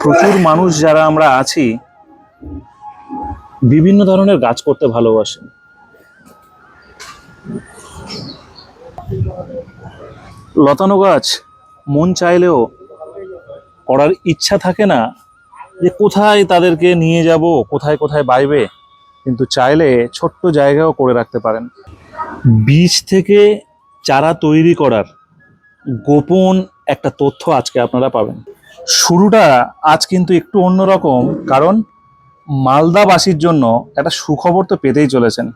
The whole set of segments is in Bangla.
প্রচুর মানুষ যারা আমরা আছি, বিভিন্ন ধরনের গাছ করতে ভালোবাসে। লতানো গাছ, মন চাইলেও করার ইচ্ছা থাকে না যে কোথায় তাদেরকে নিয়ে যাব, কোথায় কোথায় বাইবে, কিন্তু চাইলে ছোট্ট জায়গাও করে রাখতে পারেন। বীজ থেকে চারা তৈরি করার গোপন একটা তথ্য আজকে আপনারা পাবেন। শুরুটা আজ কিন্তু একটু অন্যরকম কারণ মালদাবাসীর জন্য একটা সুখবর তো পেতেই চলেছেন।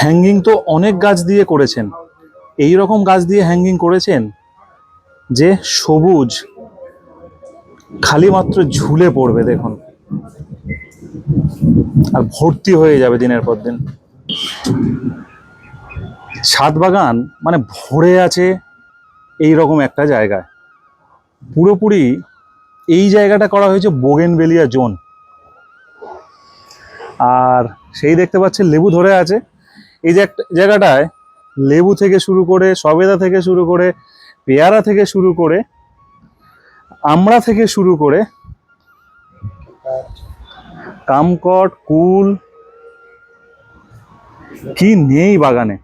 হ্যাঙ্গিং তো অনেক গাছ দিয়ে করেছেন। এই রকম গাছ দিয়ে হ্যাঙ্গিং করেছেন যে সবুজ খালি মাত্র ঝুলে পড়বে, দেখুন। আর ভর্তি হয়ে যাবে দিনের পর দিন। ছাদ বাগান মানে ভরে আছে এই রকম একটা জায়গায়। পুরোপুরি এই জায়গাটা করা হয়েছে বোগেনবেলিয়া জোন। আর সেই দেখতে পাচ্ছেন, লেবু ধরে আছে। এই যে জায়গাটায় লেবু থেকে শুরু করে, সবেদা থেকে শুরু করে, পেয়ারা থেকে শুরু করে, আমড়া থেকে শুরু করে, কামকট, কুল, কি নেই বাগানে।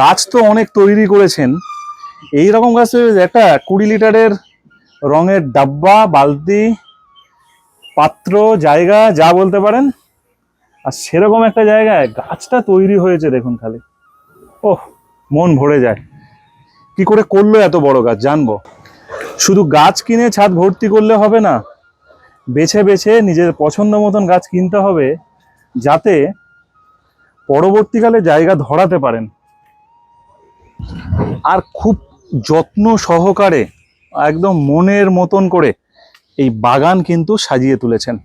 গাছ তো অনেক তৈরি করেছেন এই রকম গাছ। একটা কুড়ি লিটারের রঙের ডাব্বা, বালতি, পাত্র, জায়গা, যা বলতে পারেন। আর সেরকম একটা জায়গায় গাছটা তৈরি হয়েছে দেখুন খালি। ওহ, মন ভরে যায়। কি করে করল এত বড় গাছ, জানব? শুধু গাছ কিনে ছাদ ভর্তি করলে হবে না, বেছে বেছে নিজের পছন্দ মতন গাছ কিনতে হবে, যাতে পরবর্তীকালে জায়গা ধরাতে পারেন। আর খুব যত্ন সহকারে একদম মনের মতন করে এই বাগান কিন্তু সাজিয়ে তুলেছেন।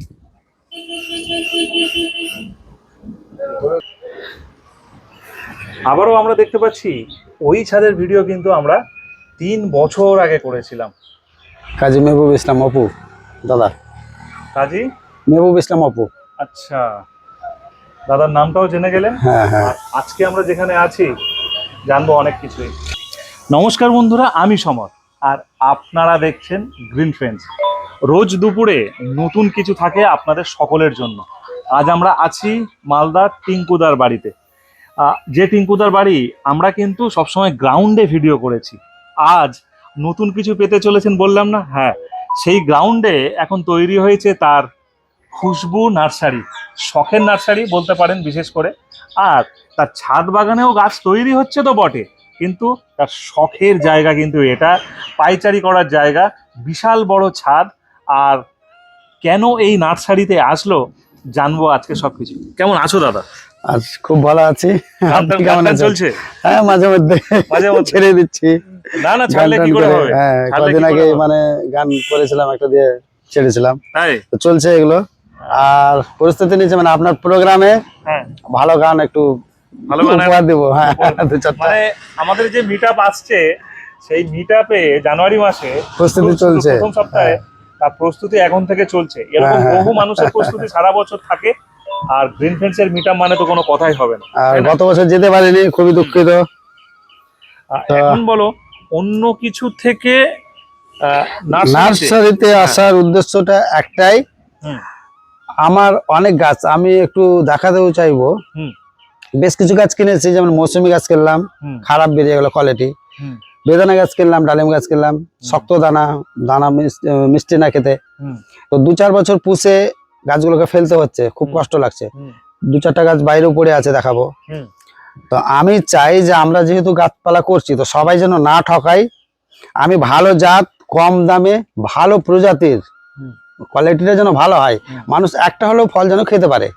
আবারও আমরা দেখতে পাচ্ছি ওই ছাদের ভিডিও কিন্তু আমরা তিন বছর আগে করেছিলাম। কাজী মেহবুব ইসলাম অপু দাদা। কাজী? মেহবুব ইসলাম অপু। আচ্ছা। দাদার নামটাও জেনে গেলেন? হ্যাঁ হ্যাঁ। আজকে আমরা যেখানে আছি জানব অনেক কিছুই। নমস্কার বন্ধুরা, আমি সমর। আর আপনারা দেখছেন গ্রিন ফ্রেন্ডস রোজ দুপুরে নতুন কিছু থাকে আপনাদের সকলের জন্য। আজ আমরা আছি মালদার টিঙ্কুদার বাড়িতে। যে টিঙ্কুদার বাড়ি আমরা কিন্তু সবসময় গ্রাউন্ডে ভিডিও করেছি। আজ নতুন কিছু পেতে চলেছেন বললাম না? হ্যাঁ সেই গ্রাউন্ডে এখন তৈরি হয়েছে তার খুশবু নার্সারি। শখের নার্সারি বলতে পারেন বিশেষ করে। আর তার ছাদ বাগানেও গাছ তৈরি হচ্ছে তো বটে। কিন্তু তার শখের জায়গা কিন্তু এটা। পাইচারি করার জায়গা বিশাল বড় ছাদ। আর কেন এই নার্সারিতে আসলো জানব আজকে সবকিছু। কেমন আছো দাদা? আজ খুব ভালো আছি। কেমন? চলছে? হ্যাঁ মাঝে মধ্যে মাঝে মধ্যে? ছেড়ে দিচ্ছি। না না ছাড়লে কি করে হবে? হ্যাঁ কদিন আগে মানে গান করেছিলাম একটা দিয়ে ছেড়েছিলাম। তাই? তো চলছে এগুলো। আর পরিস্থিতি নিচ্ছে মানে আপনার প্রোগ্রামে হ্যাঁ। ভালো গান একটু ভালো উপহার দেবো হ্যাঁ মানে আমাদের যে মিট আসছে সেই মিট জানুয়ারি মাসে প্রস্তুতি চলছে। প্রথম সপ্তাহে তার প্রস্তুতি এখন থেকে চলছে। এরকম হ্যাঁ, হ্যাঁ, বহু মানুষের প্রস্তুতি সারা বছর থাকে আর গ্রিন ফ্রেন্ডস এর মিট মানে তো কোনো কথাই হবে না। আর গত বছর যেতে পারিনি খুবই দুঃখিত। এখন বলো অন্য কিছু থেকে নার্সারিতে- আসার উদ্দেশ্যটা একটাই। আমার অনেক গাছ আমি একটু দেখাতেও চাইব। হুম। বেশ কিছু গাছ কিনেছি যেমন মৌসুমি গাছ কিনলাম খারাপ বেরিয়ে গেল কোয়ালিটি বেদানা গাছ কিনলাম ডালিম গাছ কিনলাম শক্ত দানা দানা মিষ্টি না খেতে। তো দু চার বছর পুষে গাছগুলোকে ফেলতে হচ্ছে খুব কষ্ট লাগছে। দু চারটা গাছ বাইরেও পড়ে আছে দেখাবো। তো আমি চাই যে আমরা যেহেতু গাছপালা করছি তো সবাই যেন না ঠকাই আমি ভালো জাত কম দামে ভালো প্রজাতির কোয়ালিটিটা যেন ভালো হয়। মানুষ একটা হলেও ফল যেন খেতে পারে।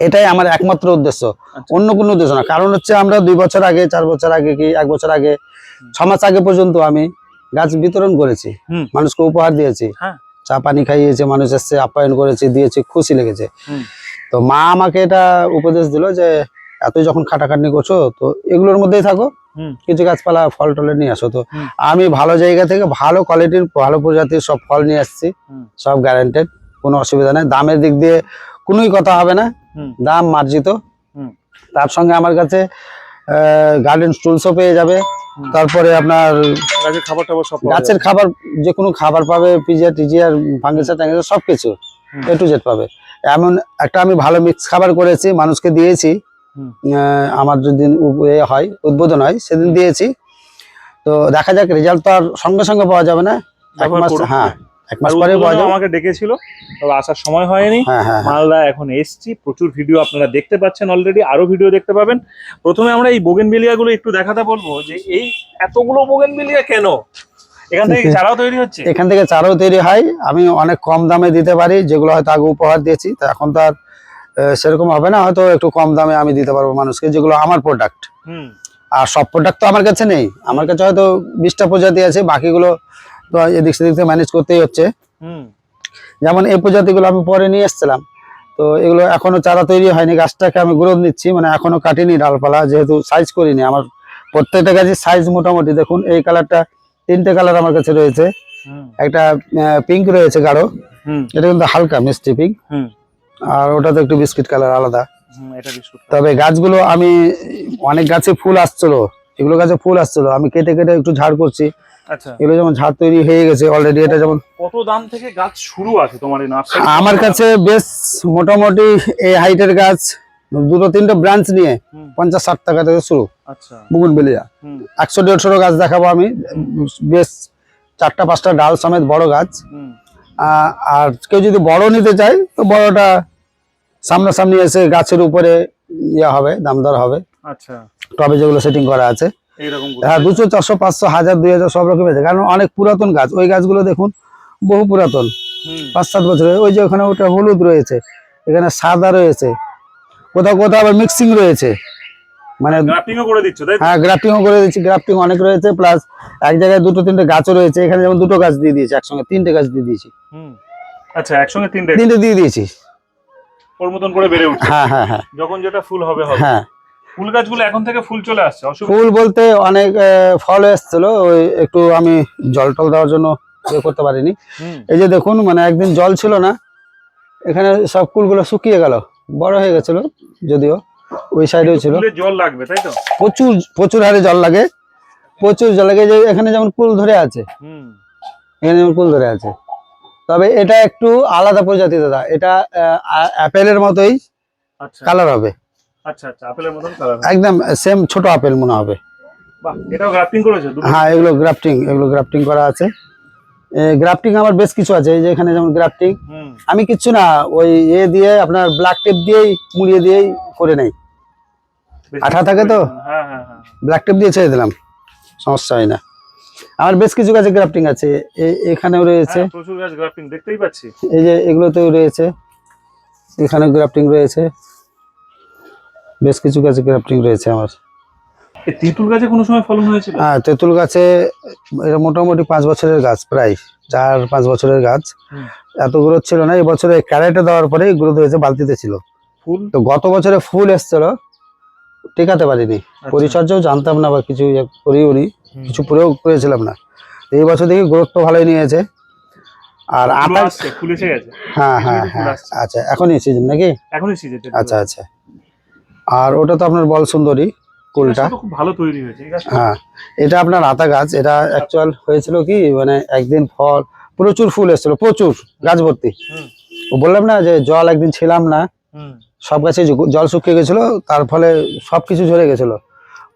এটাই আমার একমাত্র উদ্দেশ্য। আচ্ছা। অন্য কোনো উদ্দেশ্য না। কারণ হচ্ছে আমরা দুই বছর আগে চার বছর আগে কি এক বছর আগে ছ মাস আগে পর্যন্ত আমি গাছ বিতরণ করেছি। মানুষকে উপহার দিয়েছি। হ্যাঁ। চা পানি খাইয়েছে মানুষ এসছে আপ্যায়ন করেছি দিয়েছি খুশি লেগেছে। তো মা আমাকে এটা উপদেশ দিল যে এতই যখন খাটাখাটনি করছ তো এগুলোর মধ্যেই থাকো। কিছু গাছপালা ফল টলে নিয়ে আসো। তো আমি ভালো জায়গা থেকে ভালো কোয়ালিটির ভালো প্রজাতির সব ফল নিয়ে আসছি। সব গ্যারান্টেড কোনো অসুবিধা নেই। দামের দিক দিয়ে কোনোই কথা হবে না। দাম মার্জিত। তার সঙ্গে আমার কাছে গার্ডেন টুলসও পেয়ে যাবে। তারপরে আপনার গাছের খাবার টাবার সব গাছের খাবার যে কোনো খাবার পাবে পিজিয়া টিজিয়ার ফাঙ্গিসা ট্যাঙ্গিসা সব কিছু এ টু জেড পাবে। এমন একটা আমি ভালো মিক্স খাবার করেছি মানুষকে দিয়েছি। আমার যেদিন হয় উদ্বোধন হয় সেদিন দিয়েছি। তো দেখা যাক রেজাল্ট তো আর সঙ্গে সঙ্গে পাওয়া যাবে না। এক মাস হ্যাঁ। এক মাস পরে আমাকে ডেকেছিল তবে আসার সময় হয়নি। হ্যাঁ হ্যাঁ হ্যাঁ। মালদা এখন এসছি প্রচুর ভিডিও আপনারা দেখতে পাচ্ছেন অলরেডি আরও ভিডিও দেখতে পাবেন। প্রথমে আমরা এই বোগেনবেলিয়া গুলো একটু দেখাতে বলব যে এই এতগুলো বোগেনবেলিয়া কেন? এখান থেকে চারাও তৈরি হচ্ছে? এখান থেকে চারাও তৈরি হয়। আমি অনেক কম দামে দিতে পারি যেগুলো হয়তো আগে উপহার দিয়েছি তো এখন তো আর আহ, সেরকম হবে না। হয়তো একটু কম দামে আমি দিতে পারব মানুষকে যেগুলো আমার প্রোডাক্ট হুম। আর সব প্রোডাক্ট তো আমার কাছে নেই। আমার কাছে হয়তো বিশটা প্রজাতি আছে বাকিগুলো তো এদিক সেদিক থেকে ম্যানেজ করতেই হচ্ছে। যেমন এই প্রজাতিগুলো আমি পরে নিয়ে এসেছিলাম। তো এগুলো এখনও চারা তৈরি হয়নি গাছটাকে আমি গ্রোথ নিচ্ছি মানে এখনও কাটিনি ডালপালা যেহেতু সাইজ করিনি। আমার প্রত্যেকটা গাছের সাইজ মোটামুটি দেখুন এই কালারটা তিনটে কালার আমার কাছে রয়েছে। একটা পিঙ্ক রয়েছে গাঢ়। এটা কিন্তু হালকা মিষ্টি পিঙ্ক আর ওটা তো একটু বিস্কিট কালার আলাদা। তবে গাছগুলো আমি অনেক গাছে ফুল আসছিল এগুলো গাছে ফুল আসছিল। আমি কেটে কেটে একটু ঝাড় করছি। এগুলো যেমন ঝাড় তৈরি হয়ে গেছে অলরেডি এটা যেমন কত দাম থেকে গাছ শুরু আছে তোমার এই নার্সারি? আমার কাছে বেশ মোটামুটি এই হাইটের গাছ দুটো তিনটে ব্রাঞ্চ নিয়ে পঞ্চাশ ষাট টাকা থেকে শুরু। আচ্ছা। বুগুন বেলিয়া। একশো দেড়শো গাছ দেখাবো আমি। বেশ চারটা পাঁচটা ডাল সমেত বড় গাছ। আর কেউ যদি বড় নিতে চায় তো বড়টা সামনাসামনি এসে গাছের উপরে ইয়ে হবে দাম দর হবে। আচ্ছা। টবে যেগুলো সেটিং করা আছে। হ্যাঁ দুশো চারশো পাঁচশো হাজার দুই হাজার সব রকম আছে। কারণ অনেক পুরাতন গাছ। ওই গাছগুলো দেখুন বহু পুরাতন। পাঁচ সাত বছরের ওই যে ওখানে ওটা হলুদ রয়েছে। এখানে সাদা রয়েছে। কোথাও কোথাও আবার মিক্সিং রয়েছে। মানে গ্রাফটিংও করে দিচ্ছ হ্যাঁ গ্রাফটিংও করে দিচ্ছি। গ্রাফটিং অনেক রয়েছে। প্লাস এক জায়গায় দুটো তিনটে গাছও রয়েছে। এখানে যেমন দুটো গাছ দিয়ে দিয়েছি একসঙ্গে তিনটে গাছ দিয়ে দিয়েছি। হুম। আচ্ছা একসঙ্গে তিনটে? তিনটে দিয়ে দিয়েছি ওর মতন করে বেড়ে উঠছে। হ্যাঁ হ্যাঁ হ্যাঁ। যখন যেটা ফুল হবে হবে। হ্যাঁ। ফুল গাছগুলো এখন থেকে ফুল চলে আসছে ফুল বলতে অনেক ফল এসেছিল ওই একটু আমি জল টল দেওয়ার জন্য ইয়ে করতে পারিনি। এই যে দেখুন মানে একদিন জল ছিল না এখানে সব কুলগুলো শুকিয়ে গেল বড় হয়ে গেছিল যদিও ওই সাইডেও ছিল। জল লাগবে তাই তো? প্রচুর প্রচুর হারে জল লাগে প্রচুর জল লাগে যে এখানে যেমন কুল ধরে আছে হুম। এখানে যেমন কুল ধরে আছে। তবে এটা একটু আলাদা প্রজাতি দাদা এটা আপেলের মতোই আচ্ছা। কালার হবে। আচ্ছা আচ্ছা আপেলের মতন কালার একদম সেম ছোট আপেল মনে হবে। বাহ এটাও গ্রাফটিং করেছ? হ্যাঁ এগুলো গ্রাফটিং এগুলো গ্রাফটিং করা আছে। গ্রাফটিং আমার বেশ কিছু আছে এই যে এখানে যেমন গ্রাফটিং আমি কিচ্ছু না ওই এ দিয়ে আপনার ব্ল্যাক টেপ দিয়েই মুড়িয়ে দিয়েই করে নেই। আঠা থাকে তো? করেছ। হ্যাঁ হ্যাঁ হ্যাঁ। ব্ল্যাক টেপ দিয়ে ছেড়ে দিলাম সমস্যা হয় না। আমার বেশ কিছু গাছে গ্রাফটিং আছে এখানেও রয়েছে। হ্যাঁ, প্রচুর গাছ গ্রাফটিং দেখতেই পাচ্ছি। এই যে এগুলোতেও রয়েছে এখানে গ্রাফটিং রয়েছে। বেশ কিছু গাছে গ্রাফটিং রয়েছে আমার। তেঁতুল গাছে কোনো সময় ফলন হয়েছিল? হ্যাঁ তেঁতুল গাছে এটা মোটামুটি পাঁচ বছরের গাছ প্রায় চার পাঁচ বছরের গাছ। এত গ্রোথ ছিল না এবছরে বছরে ক্যারেটে দেওয়ার পরে গ্রোথ হয়েছে বালতিতে ছিল। ফুল? তো গত বছরে ফুল এসছিল টেকাতে পারিনি। আচ্ছা। পরিচর্যাও জানতাম না বা কিছু ইয়ে করিও নি কিছু প্রয়োগ করেছিলাম না। এই বছর দেখি গ্রোথ তো ভালোই নিয়েছে। আর ফুল এসে গেছে। হ্যাঁ হ্যাঁ হ্যাঁ। আচ্ছা এখনই সিজন নাকি? এখনই সিজন আচ্ছা আচ্ছা। আর ওটা তো আপনার বল সুন্দরী কুলটা। খুব ভালো তৈরি হয়েছে হ্যাঁ এটা আপনার আতা গাছ এটা অ্যাকচুয়াল হয়েছিল কি মানে একদিন ফল প্রচুর ফুল এসেছিল প্রচুর গাছ ভর্তি। হুম। ও বললাম না যে জল একদিন ছিলাম না সব গাছে জল শুকিয়ে গেছিল তার ফলে সবকিছু ঝরে গেছিল।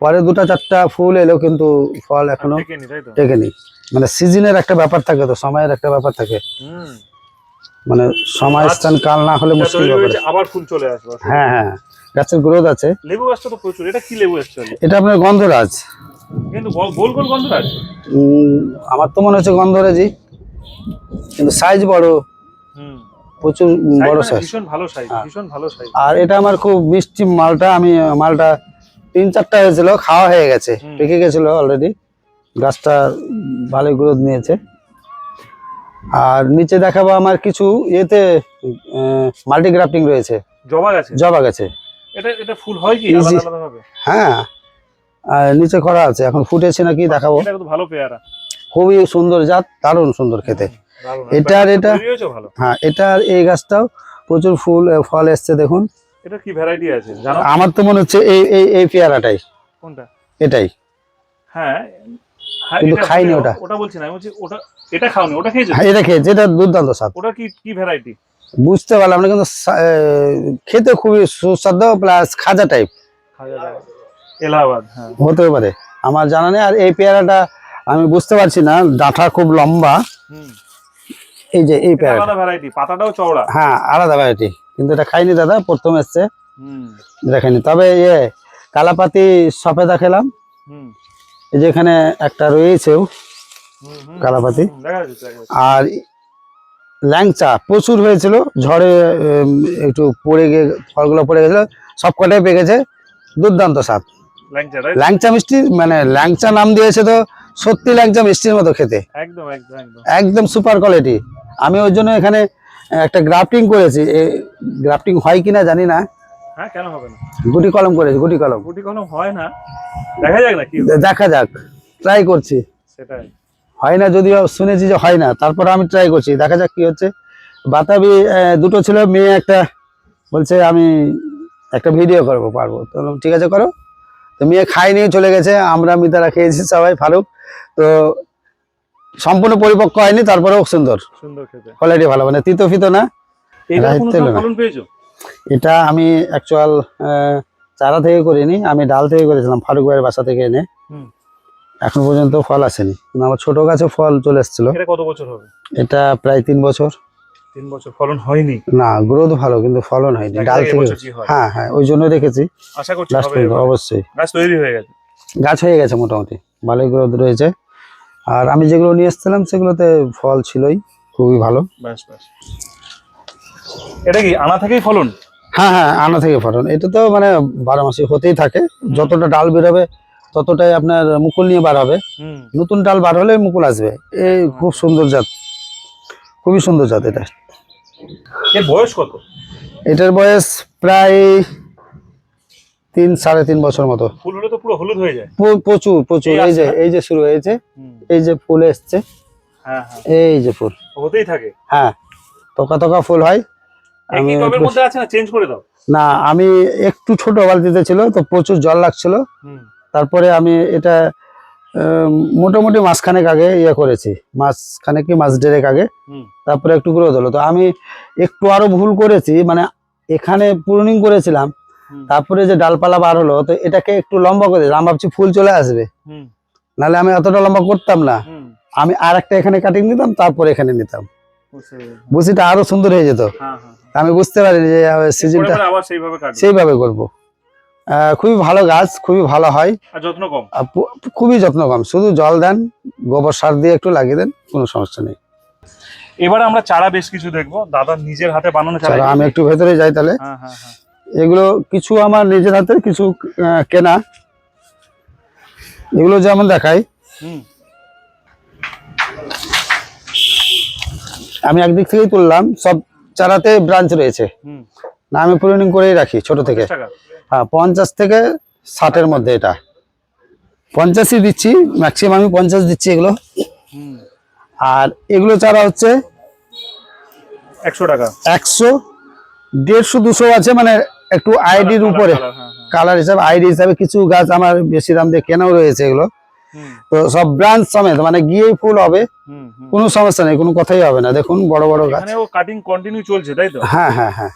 পরে দুটো চারটা ফুল এলো কিন্তু ফল এখনও টেকেনি, মানে সিজনের একটা ব্যাপার থাকে তো সময়ের একটা ব্যাপার থাকে। মানে সময় স্থান কাল না হলে মুশকিল আবার ফুল চলে আসবে হ্যাঁ হ্যাঁ। গাছের গ্রোথ আছে। লেবু গাছটা তো প্রচুর। এটা কি লেবু অ্যাকচুয়ালি এটা আপনার গন্ধরাজ। কিন্তু গোল গোল গন্ধ আছে উম, আমার তো মনে হচ্ছে গন্ধরাজি কিন্তু সাইজ বড়। হুম। প্রচুর Size বড় মানে সাইজ ভীষণ ভালো সাইজ হ্যাঁ। ভীষণ ভালো সাইজ আর এটা আমার খুব মিষ্টি মালটা আমি মালটা তিন চারটা হয়েছিল খাওয়া হয়ে গেছে। পেকে গেছিল অলরেডি গাছটা ভালোই গ্রোথ নিয়েছে। আর নিচে দেখাবো আমার কিছু ইয়েতে মাল্টিগ্রাফটিং রয়েছে। জবা গাছে? জবা গাছে। এটা এটা ফুল হয় কি? আলাদা আলাদা ভাবে হ্যাঁ। আর নিচে করা আছে এখন ফুটেছে নাকি দেখাবো। এটা তো ভালো পেয়ারা। খুবই সুন্দর জাত দারুণ সুন্দর খেতে। দারুণ। এটা হ্যাঁ এটা আর এই গাছটাও প্রচুর ফুল ফল এসছে দেখুন। এটা কি ভ্যারাইটি আছে জানো? আমার তো মনে হচ্ছে এই এই এই পেয়ারাটাই। কোনটা? এটাই। হ্যাঁ হ্যাঁ, কিন্তু খাইনি ওটা। ওটা বলছি না আমি বলছি ওটা এটা খাওনি ওটা খেয়েছো? হ্যাঁ, এটা খেয়েছি এটা দুর্দান্ত স্বাদ। ওটা কি কি ভ্যারাইটি বুঝতে পারলাম না কিন্তু খেতে খুবই সুস্বাদু প্লাস খাজা টাইপ এলাহাবাদ হ্যাঁ। হতে পারে। আমার জানা নেই আর এই পেয়ারাটা আমি বুঝতে পারছি না ডাঁটা খুব লম্বা। এই যে এই পেয়ারা ভ্যারাইটি পাতাটাও চওড়া। হ্যাঁ আলাদা ভ্যারাইটি কিন্তু এটা খাইনি দাদা প্রথম এসছে। হুম। দেখাইনি তবে ইয়ে কালাপাতি সফেদা খেলাম। এই যে এখানে একটা রয়েছেও কালাপাতি। আর ল্যাংচা প্রচুর হয়েছিল ঝড়ে একটু পড়ে গিয়ে ফলগুলো পড়ে গেছিল সব কটাই পেকেছে দুর্দান্ত স্বাদ ল্যাংচা মিষ্টি মানে ল্যাংচা নাম দিয়েছে তো সত্যি ল্যাংচা মিষ্টির মতো খেতে। একদম একদম সুপার কোয়ালিটি আমি ওই জন্য এখানে একটা গ্রাফটিং করেছি। গ্রাফটিং হয় কিনা জানি না। হ্যাঁ কেন হবে না? গুটি কলম করেছি গুটি কলম। গুটি কলম হয় না। দেখা যাক না দেখা যাক। ট্রাই করছি। সেটাই। হয় না যদিও শুনেছি যে হয় না। তারপর আমি ট্রাই করছি। দেখা যাক কি হচ্ছে। বাতাবি দুটো ছিল মেয়ে একটা বলছে আমি একটা ভিডিও করব পারব। তো ঠিক আছে করো। তো মেয়ে খাই নিয়ে চলে গেছে। আমরা মিতারা খেয়েছি সবাই ফারুক। তো সম্পূর্ণ পরিপক্ক হয়নি তারপরেও সুন্দর। সুন্দর খেতে। কোয়ালিটি ভালো মানে তিতো ফিতো না। এটা আমি অ্যাকচুয়াল চারা থেকে করিনি। আমি ডাল থেকে করেছিলাম ফারুক ভাইয়ের বাসা থেকে এনে। এখন পর্যন্ত ফল আসেনি। কিন্তু আমার ছোট গাছে ফল চলে এসেছিল। এটা কত বছর হবে? এটা প্রায় তিন বছর। তিন বছর ফলন হয়নি? না গ্রোথ ভালো কিন্তু ফলন হয়নি। ডাল থেকে হয়। হ্যাঁ ওই জন্য রেখেছি আশা করছি হবে অবশ্যই। গাছ তৈরি হয়ে গেছে। গাছ হয়ে গেছে মোটামুটি। ভালোই গ্রোথ রয়েছে। আর আমি যেগুলো নিয়ে এসেছিলাম সেগুলোতে ফল ছিলই। খুবই ভালো। ব্যাস ব্যাস। এটা কি আনা থেকেই ফলন? হ্যাঁ হ্যাঁ আনা থেকে ফলন। এটা তো মানে বারো মাসে হতেই থাকে। যতটা ডাল বেরোবে ততটাই আপনার মুকুল নিয়ে বার হবে। নতুন ডাল বার হলে মুকুল আসবে। এই খুব সুন্দর জাত। খুবই সুন্দর জাত এটা। এর বয়স কত? এটার বয়স প্রায় তিন সাড়ে তিন বছর মতো। ফুল হলে তো পুরো হলুদ হয়ে যায়। প্রচুর প্রচুর। এই যে এই যে শুরু হয়েছে এই যে ফুল এসছে। হ্যাঁ হ্যাঁ। এই যে ফুল। হতেই থাকে। হ্যাঁ তোকা তোকা ফুল হয়। আমি না? চেঞ্জ করে দাও। না আমি একটু ছোট বালতিতে ছিল তো প্রচুর জল লাগছিল। তারপরে আমি এটা মোটামুটি মাসখানেক আগে ইয়ে করেছি। মাসখানেক কি মাস দেড়েক আগে। তারপরে একটু গ্রোথ হলো। তো আমি একটু আরও ভুল করেছি মানে এখানে পূর্ণিং করেছিলাম তারপরে যে ডালপালা বার হলো তো এটাকে একটু লম্বা করে দিলাম। আমি ভাবছি ফুল চলে আসবে। নাহলে আমি অতটা লম্বা করতাম না। আমি আর একটা এখানে কাটিং নিতাম তারপরে এখানে নিতাম। পেরেছি। আরও সুন্দর হয়ে যেত। হ্যাঁ হ্যাঁ আমি বুঝতে পারিনি যে সিজনটা সেইভাবে করব। খুবই ভালো গাছ খুবই ভালো হয়। যত্ন কম? খুবই যত্ন কম। শুধু জল দেন গোবর সার দিয়ে একটু লাগিয়ে দেন কোনো সমস্যা নেই। এবার আমরা চারা বেশ কিছু দেখব। দাদা নিজের হাতে বানানো চারা আমি একটু ভেতরে যাই তাহলে। হ্যাঁ হ্যাঁ হ্যাঁ। এগুলো কিছু আমার নিজের হাতে কিছু কেনা। এগুলো যেমন দেখাই। আমি একদিক থেকেই তুললাম সব চারাতে ব্রাঞ্চ রয়েছে। না আমি পুরনিং করেই রাখি ছোট থেকে। হ্যাঁ পঞ্চাশ থেকে ষাটের মধ্যে এটা। পঞ্চাশই দিচ্ছি ম্যাক্সিমাম আমি পঞ্চাশ দিচ্ছি এগুলো। আর এগুলো চারা হচ্ছে একশো টাকা। একশো দেড়শো দুশো আছে মানে একটু আইডির উপরে। কালার, হ্যাঁ, হ্যাঁ। হিসাবে আইডি হিসাবে কিছু গাছ আমার বেশি দাম দিয়ে কেনাও রয়েছে এগুলো। তো সব ব্রাঞ্চ সমেত মানে গিয়েই ফুল হবে। কোনো সমস্যা নেই কোনো কথাই হবে না। দেখুন বড় বড় গাছ। কাটিং কন্টিনিউ চলছে তাই তো? হ্যাঁ হ্যাঁ হ্যাঁ।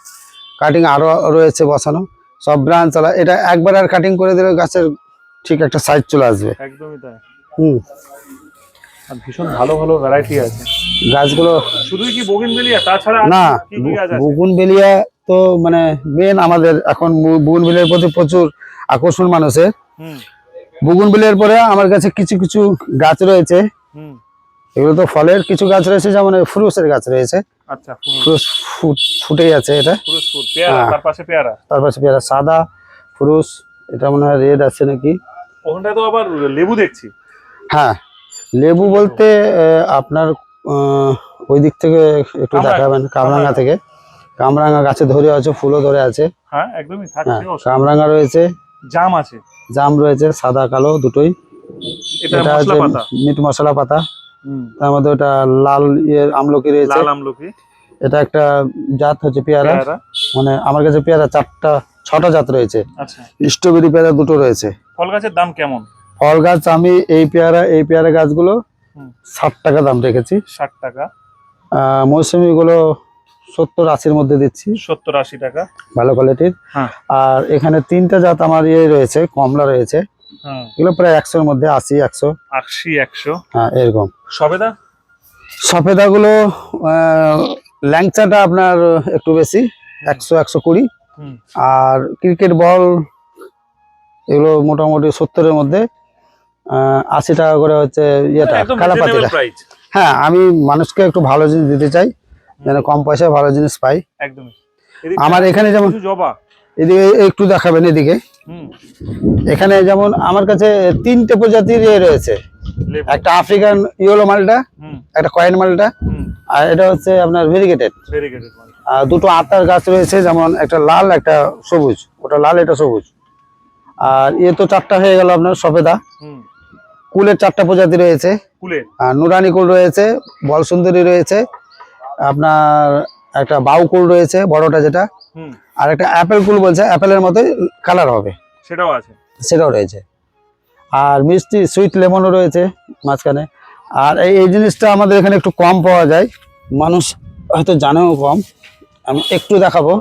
কাটিং আরও রয়েছে বসানো। সব ব্রাঞ্চ আলা এটা একবার আর কাটিং করে দিলে গাছের ঠিক একটা সাইজ চলে আসবে। একদমই তাই। হুম। আর ভীষণ ভালো ভালো ভ্যারাইটি আছে। গাছগুলো শুধুই কি তাছাড়া না তো মানে মেন আমাদের এখন বুগুন বেলিয়ার প্রতি প্রচুর আকর্ষণ মানুষের। হুম। বুগুন বেলিয়ার পরে আমার কাছে কিছু কিছু গাছ রয়েছে। হুম। এগুলো তো ফলের কিছু গাছ রয়েছে যেমন ফ্রুটসের গাছ রয়েছে। আচ্ছা ফ্রুটস ফুটেই আছে এটা। হ্যাঁ। তার পাশে পেয়ারা? তার পাশে পেয়ারা সাদা ফুরুস এটা মনে হয় রেড আছে নাকি? ওখানটায় তো আবার লেবু দেখছি। হ্যাঁ লেবু বলতে আপনার ওই দিক থেকে একটু দেখাবেন কামরাঙ্গা। থেকে। কামরাঙ্গা গাছে ধরে আছে ফুলও ধরে আছে। হ্যাঁ একদমই হ্যাঁ কামরাঙ্গা রয়েছে। জাম আছে। জাম রয়েছে সাদা কালো দুটোই। এটা হচ্ছে মিট মশলা পাতা। তার মধ্যে ওটা লাল ইয়ে আমলকি রয়েছে। লাল আমলকি। এটা একটা জাত হচ্ছে পেয়ারা। মানে আমার কাছে পেয়ারা চারটা ছটা জাত রয়েছে। আচ্ছা। স্ট্রবেরি পেয়ারা দুটো রয়েছে। ফল গাছের দাম কেমন? ফল গাছ আমি এই পেয়ারা এই পেয়ারা গাছগুলো ষাট টাকা দাম রেখেছি। ষাট টাকা। আহ, মৌসুমিগুলো সত্তর আশির মধ্যে দিচ্ছি। সত্তর আশি টাকা। ভালো কোয়ালিটির হ্যাঁ। আর এখানে তিনটা জাত আমার ইয়ে রয়েছে কমলা রয়েছে। এগুলো প্রায় একশোর মধ্যে আশি একশো। আশি একশো। হ্যাঁ এরকম। সবেদা? সফেদাগুলো আহ, ল্যাংচাটা আপনার একটু বেশি একশো একশো কুড়ি। আর ক্রিকেট বল এগুলো মোটামুটি সত্তরের মধ্যে আশি টাকা করে হচ্ছে ইয়েটা কালাপাতিটা হ্যাঁ আমি মানুষকে একটু ভালো জিনিস দিতে চাই যেন কম পয়সায় ভালো জিনিস পাই। একদমই। আমার এখানে যেমন জবা? এদিকে একটু দেখাবেন এদিকে। এখানে যেমন আমার কাছে তিনটে প্রজাতির ইয়ে রয়েছে। একটা আফ্রিকান ইয়েলো মালটা একটা কয়েন মালটা আর এটা হচ্ছে আপনার ভেরিগেটেড। ভেরিগেটেড আর দুটো আতার গাছ রয়েছে যেমন একটা লাল একটা সবুজ। ওটা লাল এটা সবুজ। আর ইয়ে তো চারটা হয়ে গেল আপনার সফেদা। কুলের চারটা প্রজাতি রয়েছে। কুলের? আর নুরানি কুল রয়েছে বলসুন্দরী রয়েছে। আপনার একটা বাউ কুল রয়েছে বড়টা যেটা। আর একটা অ্যাপেল কুল বলছে অ্যাপেলের মতোই কালার হবে। সেটাও আছে। সেটাও রয়েছে। আর মিষ্টি সুইট লেমনও রয়েছে মাঝখানে। আর এই এই জিনিসটা আমাদের এখানে একটু কম পাওয়া যায়। মানুষ হয়তো জানেও কম। আমি একটু দেখাবো।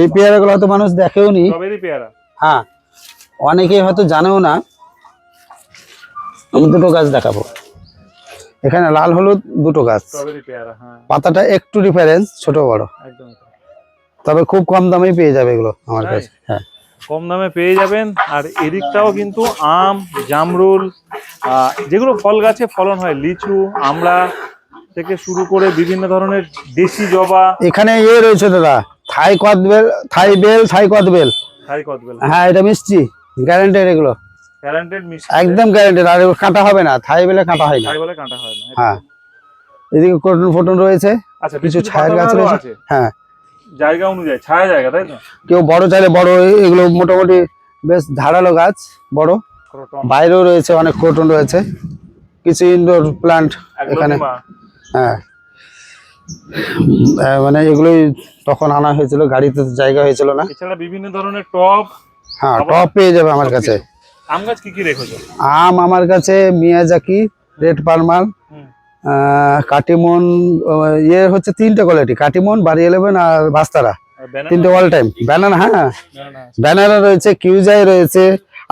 এই পেয়ারাগুলো হয়তো মানুষ দেখেও নি। পেয়ারা। হ্যাঁ। অনেকেই হয়তো জানেও না। আমি দুটো গাছ দেখাবো। এখানে লাল হলুদ দুটো গাছ। হ্যাঁ। পাতাটা একটু ডিফারেন্স ছোট বড়। তবে খুব কম দামেই পেয়ে যাবে এগুলো আমার কাছে হ্যাঁ। কম দামে পেয়ে যাবেন আর এদিকটাও কিন্তু আম জামরুল যেগুলো ফল গাছে ফলন হয় লিচু আমড়া থেকে শুরু করে বিভিন্ন ধরনের দেশি জবা। এখানে ইয়ে রয়েছে দাদা থাই কদবেল থাই বেল থাই কদবেল। হাই কদবেল। হ্যাঁ এটা মিষ্টি গ্যারান্টেড এগুলো। ট্যালেন্টেড মিষ্টি একদম গ্যারান্টেড আর কাঁটা হবে না থাই বেলে কাঁটা হয় না। তাই বলে কাঁটা হয় না হ্যাঁ। এদিকে কটন ফটন রয়েছে আচ্ছা কিছু ছায়ের গাছ রয়েছে। হ্যাঁ। জায়গা অনুযায়ী ছায়া জায়গা তাই তো? কেউ বড় চাইলে বড় এগুলো মোটামুটি বেশ ধারালো গাছ বড়। বাইরেও রয়েছে অনেক ক্রোটন রয়েছে। কিছু ইনডোর প্লান্ট এখানে। হ্যাঁ। মানে এগুলোই তখন আনা হয়েছিল গাড়িতে জায়গা হয়েছিল না। এছাড়া বিভিন্ন ধরনের টব। হ্যাঁ টপ পেয়ে যাবে আমার কাছে। আম গাছ কি কি রেখেছো? আম আমার কাছে মিয়াজাকি রেড পারমাল কাটিমন ইয়ে হচ্ছে তিনটে কোয়ালিটি কাটিমন বাড়ি এলেভেন আর বাস্তারা। তিনটে অল টাইম ব্যানানা হ্যাঁ। আছে। ব্যানানা রয়েছে কিউজাই রয়েছে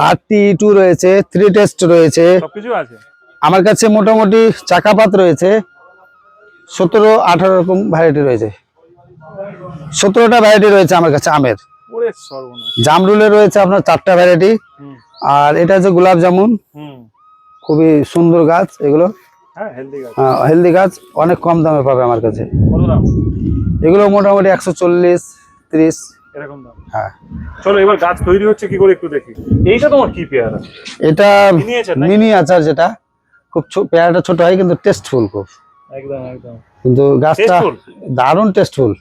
আর টি টু রয়েছে থ্রি টেস্ট রয়েছে। আমার কাছে মোটামুটি চাকাপাত রয়েছে সতেরো আঠারো রকম ভ্যারাইটি রয়েছে। সতেরোটা ভ্যারাইটি রয়েছে আমার কাছে আমের। জামরুলের রয়েছে আপনার চারটা ভ্যারাইটি আর এটা হচ্ছে গোলাপ জামুন। হুম। খুবই সুন্দর গাছ এগুলো। হ্যাঁ হেলদি গাছ। অনেক কম দামে পাবে আমার কাছে। এগুলো মোটামুটি একশো চল্লিশ ত্রিশ। এরকম দাম? হ্যাঁ। চলো এবার গাছ তৈরি হচ্ছে কি করে একটু দেখি। এইটা তোমার কি পেয়ারা? এটা মিনি আচার যেটা। খুব পেয়ারাটা ছোট হয় কিন্তু টেস্টফুল খুব। একদম একদম। কিন্তু গাছটা দারুণ টেস্টফুল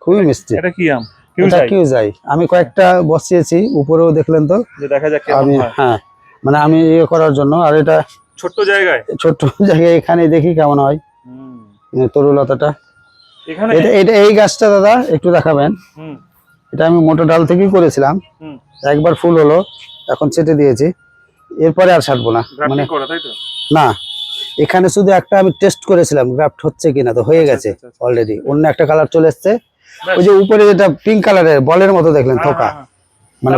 খুবই মিষ্টি। এটা কি আম? এটা কিউজাই আমি কয়েকটা বসিয়েছি উপরেও দেখলেন তো। দেখা যাক আমি হ্যাঁ। মানে আমি ইয়ে করার জন্য আর এটা ছোট্ট জায়গায়? ছোট্ট জায়গায় এখানে দেখি কেমন হয়। তরুলতাটা। এটা এটা এই গাছটা দাদা একটু দেখাবেন। এটা আমি মোটা ডাল থেকেই করেছিলাম। একবার ফুল হলো এখন ছেটে দিয়েছি। এরপরে আর ছাড়বো না মানে না এখানে শুধু একটা আমি টেস্ট করেছিলাম গ্রাফট হচ্ছে কিনা তো হয়ে গেছে আচ্ছা, আচ্ছা। অলরেডি অন্য একটা কালার চলে এসছে। ওই যে উপরে যেটা পিঙ্ক কালারের বলের মতো দেখলেন হ্যাঁ, থোকা। হ্যাঁ, হ্যাঁ। মানে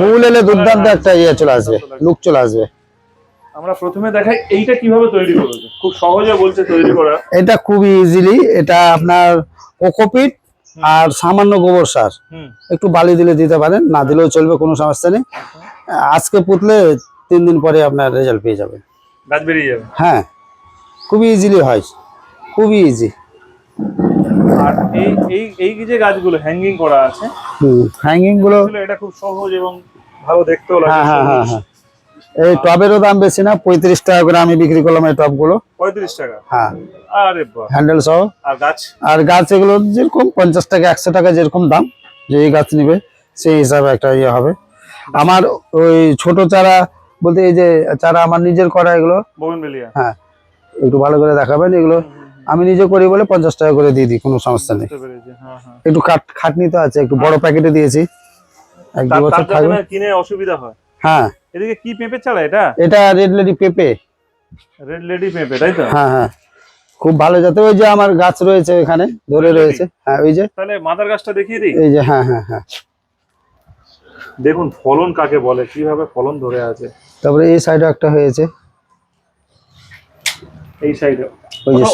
ফুল এলে দুর্দান্ত একটা ইয়ে চলে আসবে লুক চলে আসবে। আমরা প্রথমে দেখাই এইটা কীভাবে তৈরি করেছে। খুব সহজে বলছে তৈরি করা। এটা খুবই ইজিলি এটা আপনার কোকোপিট আর সামান্য গোবর সার। একটু বালি দিলে দিতে পারেন না দিলেও চলবে কোনো সমস্যা নেই। আজকে পুতলে তিন দিন পরে আপনার রেজাল্ট পেয়ে যাবেন। গাছ বেরিয়ে যাবে। হ্যাঁ খুবই ইজিলি হয় খুবই ইজি আর এই এই এই যে গাছগুলো হ্যাঙ্গিং করা আছে হ্যাঙ্গিংগুলো এটা খুব সহজ এবং ভালো দেখতেও লাগে। হ্যাঁ হ্যাঁ হ্যাঁ হ্যাঁ। এই টবেরও দাম বেশি না পঁয়ত্রিশ টাকা করে আমি বিক্রি করলাম এই টবগুলো। পঁয়ত্রিশ টাকা? হ্যাঁ। আরে হ্যান্ডেল সহ। আর গাছ? আর গাছ এগুলো যেরকম পঞ্চাশ টাকা একশো টাকা যেরকম দাম যে এই গাছ নিবে সেই হিসাবে একটা ইয়ে হবে। আমার ওই ছোট চারা বলতে এই যে চারা আমার নিজের করা এগুলো। হ্যাঁ একটু ভালো করে দেখাবেন এগুলো। আমি নিজে করি বলে পঞ্চাশ টাকা করে দিয়ে দিই কোনো সমস্যা নেই। হ্যাঁ হ্যাঁ। একটু খাট খাটনি তো আছে একটু বড় প্যাকেটে দিয়েছি। এক দু বছর থাকবে। কিনে অসুবিধা হয়। হ্যাঁ। এদিকে কি পেঁপে চারা এটা? এটা রেড লেডি পেঁপে। রেড লেডি পেঁপে তাই তো? হ্যাঁ হ্যাঁ। খুব ভালো জাতের ওই যে আমার গাছ রয়েছে এখানে ধরে রয়েছে। হ্যাঁ ওই যে। তাহলে মাদার গাছটা দেখিয়ে দিই? এই যে হ্যাঁ হ্যাঁ হ্যাঁ। দেখুন ফলন কাকে বলে কীভাবে ফলন ধরে আছে। তারপরে এই সাইডে একটা হয়েছে। এই সাইডে ওই যে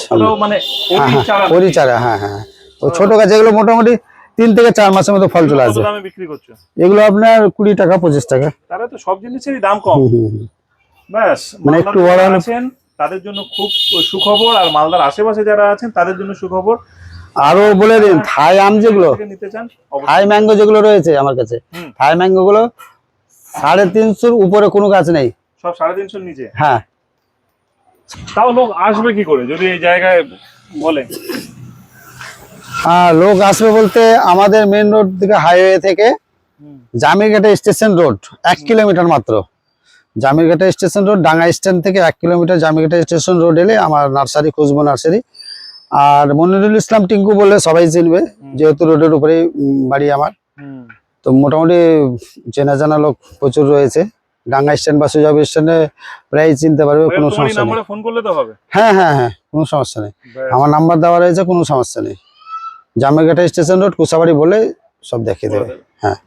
মানে হ্যাঁ হ্যাঁ চারা ওরই চারা হ্যাঁ হ্যাঁ। ও ছোট গাছ এগুলো মোটামুটি তিন থেকে চার মাসের মতো ফল চলে আসবে এগুলো আপনার কুড়ি টাকা পঁচিশ টাকা। তাহলে তো সব জিনিসেরই দাম কম। হুম, হুম, হুম। ব্যাস মানে একটু বড় আছেন তাদের জন্য খুব সুখবর আর মালদার আশেপাশে যারা আছেন তাদের জন্য সুখবর। আরও বলে দিন থাই আম যেগুলো নিতে চান অবশ্যই। থাই ম্যাঙ্গো যেগুলো রয়েছে আমার কাছে থাই ম্যাঙ্গো গুলো সাড়ে তিনশোর উপরে কোনো গাছ নেই। সব সাড়ে তিনশোর নিচে? হ্যাঁ। তাও লোক আসবে কি করে? যদি এই জায়গায় বলে। হ্যাঁ লোক আসবে বলতে আমাদের মেন রোড থেকে হাইওয়ে থেকে জামিরঘাটা স্টেশন রোড এক কিলোমিটার মাত্র। Jamirghata station road Danga stand থেকে এক কিলোমিটার জামিরঘাটা স্টেশন রোড এলে আমার নার্সারি খুঁজবো নার্সারি আর মনিরুল ইসলাম টিঙ্কু বলে সবাই চিনবে যেহেতু রোডের উপরেই বাড়ি আমার। তো মোটামুটি চেনা জানা লোক প্রচুর রয়েছে। ডাঙ্গা স্ট্যান্ড বা সুজাব স্ট্যান্ডে প্রায় চিনতে পারবে কোনো সমস্যা নেই। ফোন করলে তো হবে। হ্যাঁ হ্যাঁ হ্যাঁ কোনো সমস্যা নেই। আমার নাম্বার দেওয়া রয়েছে কোনো সমস্যা নেই। জামাইঘাটা স্টেশন রোড কুসাবাড়ি বলে সব দেখিয়ে দেবে। হ্যাঁ।